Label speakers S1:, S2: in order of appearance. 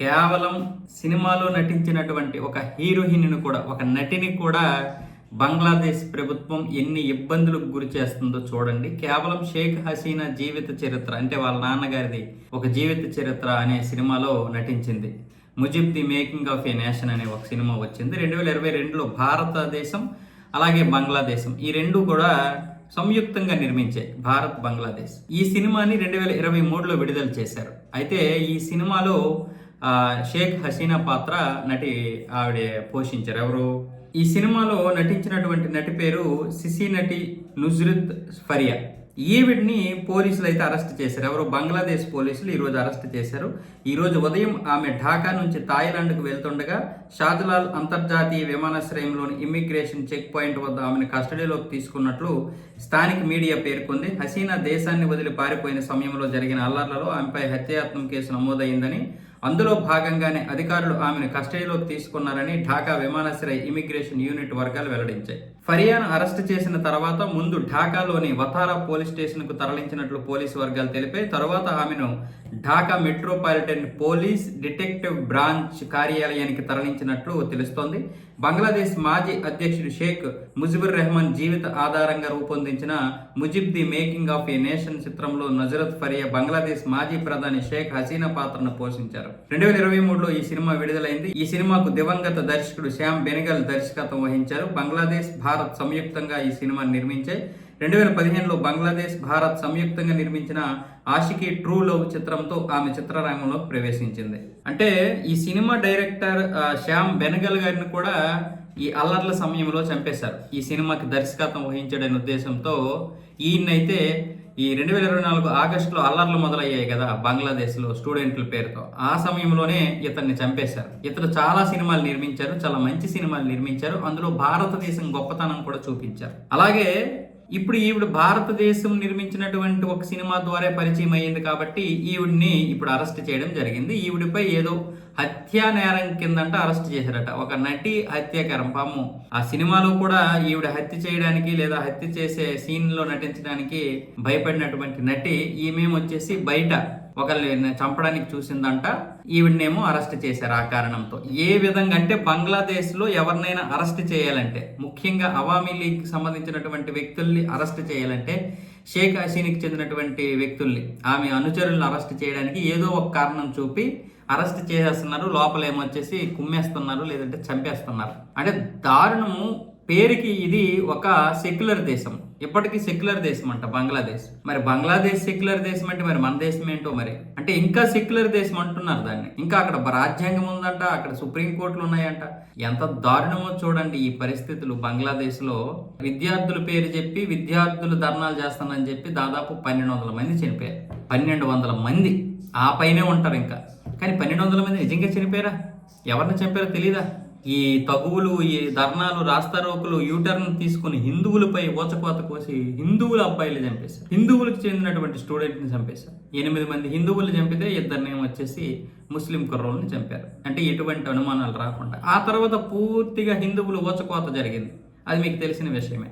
S1: కేవలం సినిమాలో నటించినటువంటి ఒక హీరోయిన్ను కూడా ఒక నటిని కూడా బంగ్లాదేశ్ ప్రభుత్వం ఎన్ని ఇబ్బందులకు గురి చేస్తుందో చూడండి. కేవలం షేక్ హసీనా జీవిత చరిత్ర అంటే వాళ్ళ నాన్నగారిది ఒక జీవిత చరిత్ర అనే సినిమాలో నటించింది. Mujib the making of a nation అనే ఒక సినిమా వచ్చింది. రెండు వేల ఇరవై రెండులో భారతదేశం అలాగే బంగ్లాదేశం ఈ రెండు కూడా సంయుక్తంగా నిర్మించాయి భారత్ బంగ్లాదేశ్. ఈ సినిమాని రెండు వేల ఇరవై మూడులో విడుదల చేశారు. అయితే ఈ సినిమాలో షేక్ హసీనా పాత్ర నటి ఆవిడ పోషించారు. ఎవరు? ఈ సినిమాలో నటించినటువంటి నటి పేరు సిసి నటి నుజ్రుత్ ఫరియా. ఈవిడ్ని పోలీసులు అయితే అరెస్ట్ చేశారు. ఎవరు? బంగ్లాదేశ్ పోలీసులు ఈరోజు అరెస్ట్ చేశారు. ఈరోజు ఉదయం ఆమె ఢాకా నుంచి థాయిలాండ్కు వెళ్తుండగా షాజలాల్ అంతర్జాతీయ విమానాశ్రయంలోని ఇమ్మిగ్రేషన్ చెక్ పాయింట్ వద్ద ఆమెను కస్టడీలోకి తీసుకున్నట్లు స్థానిక మీడియా పేర్కొంది. హసీనా దేశాన్ని వదిలి పారిపోయిన సమయంలో జరిగిన అల్లర్లలో ఆమెపై హత్యాయత్నం కేసు నమోదైందని అందులో భాగంగానే అధికారులు ఆమెను కస్టడీలోకి తీసుకున్నారని ఢాకా విమానాశ్రయ ఇమిగ్రేషన్ యూనిట్ వర్గాలు వెల్లడించాయి. ఫరియాను అరెస్ట్ చేసిన తర్వాత ముందు ఢాకాలోని వతారా పోలీస్ స్టేషన్కు తరలించినట్లు పోలీసు వర్గాలు తెలిపాయి. తర్వాత ఆమెను Dhaka metropolitan police detective branch కార్యాలయానికి తరలించినట్లు తెలుస్తోంది. బంగ్లాదేశ్ మాజీ అధ్యక్షుడు షేక్ ముజిబుర్ రెహమాన్ జీవిత ఆధారంగా రూపొందించిన Mujib the making of a nation చిత్రంలో నజరత్ ఫరియా బంగ్లాదేశ్ మాజీ ప్రధాని షేక్ హసీనా పాత్రను పోషించారు. రెండు వేల ఇరవై మూడులో ఈ సినిమా విడుదలైంది. ఈ సినిమాకు దివంగత దర్శకుడు శ్యామ్ బెనగల్ దర్శకత్వం వహించారు. బంగ్లాదేశ్ భారత్ సంయుక్తంగా ఈ సినిమా నిర్మించాయి. రెండు వేల పదిహేనులో బంగ్లాదేశ్ భారత్ సంయుక్తంగా నిర్మించిన ఆషికి ట్రూ లవ్ చిత్రంతో ఆమె చిత్రరంగంలో ప్రవేశించింది. అంటే ఈ సినిమా డైరెక్టర్ శ్యామ్ బెనగల్ గారిని కూడా ఈ అల్లర్ల సమయంలో చంపేశారు. ఈ సినిమాకి దర్శకత్వం వహించడనే ఉద్దేశంతో ఈయనైతే ఈ రెండు వేల ఇరవై నాలుగు ఆగస్టులో అల్లర్లు మొదలయ్యాయి కదా బంగ్లాదేశ్లో స్టూడెంట్ల పేరుతో. ఆ సమయంలోనే ఇతన్ని చంపేశారు. ఇతను చాలా సినిమాలు నిర్మించారు చాలా మంచి సినిమాలు నిర్మించారు. అందులో భారతదేశం గొప్పతనం కూడా చూపించారు. అలాగే ఇప్పుడు ఈవిడ భారతదేశం నిర్మించినటువంటి ఒక సినిమా ద్వారా పరిచయం అయ్యింది కాబట్టి ఈవిడ్ని ఇప్పుడు అరెస్ట్ చేయడం జరిగింది. ఈవిడిపై ఏదో హత్యా నేరం కిందంట అరెస్ట్ చేశారట. ఒక నటి హత్యాకారం. పాము. ఆ సినిమాలో కూడా ఈవిడ హత్య చేయడానికి లేదా హత్య చేసే సీన్లో నటించడానికి భయపడినటువంటి నటి ఈమెం వచ్చేసి బయట ఒకరిని చంపడానికి చూసిందంట. ఈవిడనేమో అరెస్ట్ చేశారు ఆ కారణంతో. ఏ విధంగా అంటే బంగ్లాదేశ్లో ఎవరినైనా అరెస్ట్ చేయాలంటే ముఖ్యంగా అవామీ లీగ్ సంబంధించినటువంటి వ్యక్తుల్ని అరెస్ట్ చేయాలంటే షేక్ హసీనికి చెందినటువంటి వ్యక్తుల్ని. ఆమె అనుచరులను అరెస్ట్ చేయడానికి ఏదో ఒక కారణం చూపి అరెస్ట్ చేసేస్తున్నారు. లోపల ఏమొచ్చేసి కుమ్మేస్తున్నారు లేదంటే చంపేస్తున్నారు. అంటే దారుణము పేరుకి ఇది ఒక సెక్యులర్ దేశం. ఇప్పటికీ సెక్యులర్ దేశం అంట బంగ్లాదేశ్. మరి బంగ్లాదేశ్ సెక్యులర్ దేశం అంటే మరి మన దేశం ఏంటో మరి? అంటే ఇంకా సెక్యులర్ దేశం అంటున్నారు దాన్ని. ఇంకా అక్కడ రాజ్యాంగం ఉందంట అక్కడ సుప్రీంకోర్టులు ఉన్నాయంట. ఎంత దారుణమో చూడండి ఈ పరిస్థితులు బంగ్లాదేశ్లో. విద్యార్థుల పేరు చెప్పి విద్యార్థులు ధర్నాలు చేస్తానని చెప్పి దాదాపు పన్నెండు వందల మంది చనిపోయారు. పన్నెండు వందల మంది ఆ పైనే ఉంటారు ఇంకా. కానీ పన్నెండు వందల మంది నిజంగా చనిపోయారా? ఎవరిని చంపారో తెలీదా? ఈ తగువులు ఈ ధర్నాలు రాస్తారోకులు యూటర్న్ తీసుకుని హిందువులపై ఓచకోత కోసి హిందువుల అబ్బాయిలు చంపేశారు. హిందువులకు చెందినటువంటి స్టూడెంట్ని చంపేశారు. ఎనిమిది మంది హిందువులు చంపితే ఇద్దరిని వచ్చేసి ముస్లిం కుర్రోళ్ళని చంపారు. అంటే ఎటువంటి అనుమానాలు రాకుండా. ఆ తర్వాత పూర్తిగా హిందువులు ఓచకోత జరిగింది. అది మీకు తెలిసిన విషయమే.